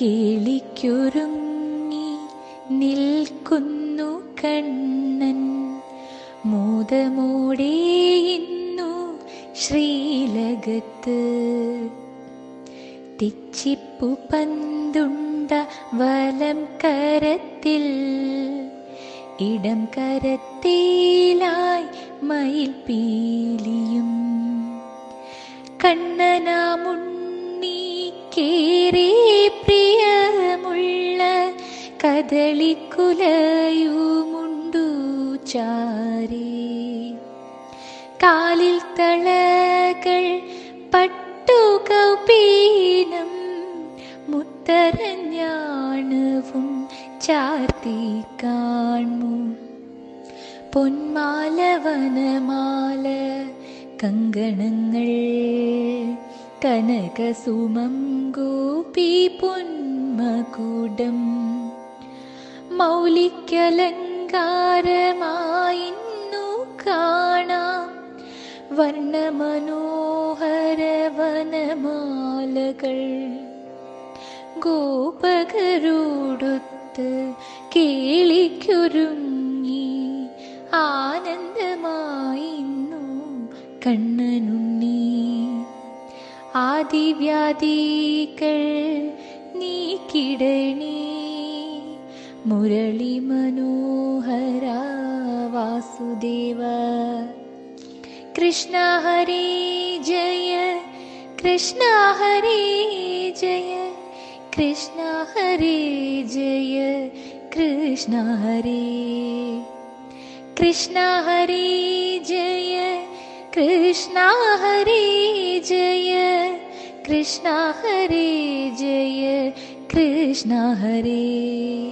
കേളിക്കൊരുങ്ങി നിൽക്കുന്നു കണ്ണൻ. മോദമോടെ ഇന്നു ശ്രീലകത്ത്. തിച്ചിപ്പു പന്തുണ്ട വലം കരത്തിൽ. ഇടം കരത്തിലായി മയിൽ പീലിയും. കണ്ണനാമുണ്ണി കദളിക്കുലയുമുണ്ടു ചാരി കാലിൽ തളകൾ പട്ടുകൗപീനം മുത്തരഞ്ഞാണവും ചാർത്തി കാൺമു പൊന്മാല വനമാല കങ്കണങ്ങൾ കനകസുമം ഗോപി പൊന്മകൂടം. മൗലിക്കലങ്കാരമായിന്നു കാണാം. വർണമനോഹര വനമാലകൾ ഗോപകരോടൊത്ത് കേളിക്കൊരുങ്ങി. ആനന്ദമായിന്നു കണ്ണനുണ്ണി. ആദിവ്യാധികൾ നീക്കിടണേ मुरलिमनोहरा वासुदेव। कृष्ण हरे जय कृष्ण हरे जय कृष्ण हरे जय कृष्ण हरे। कृष्ण हरे जय कृष्ण हरे जय कृष्ण हरे जय कृष्ण हरे।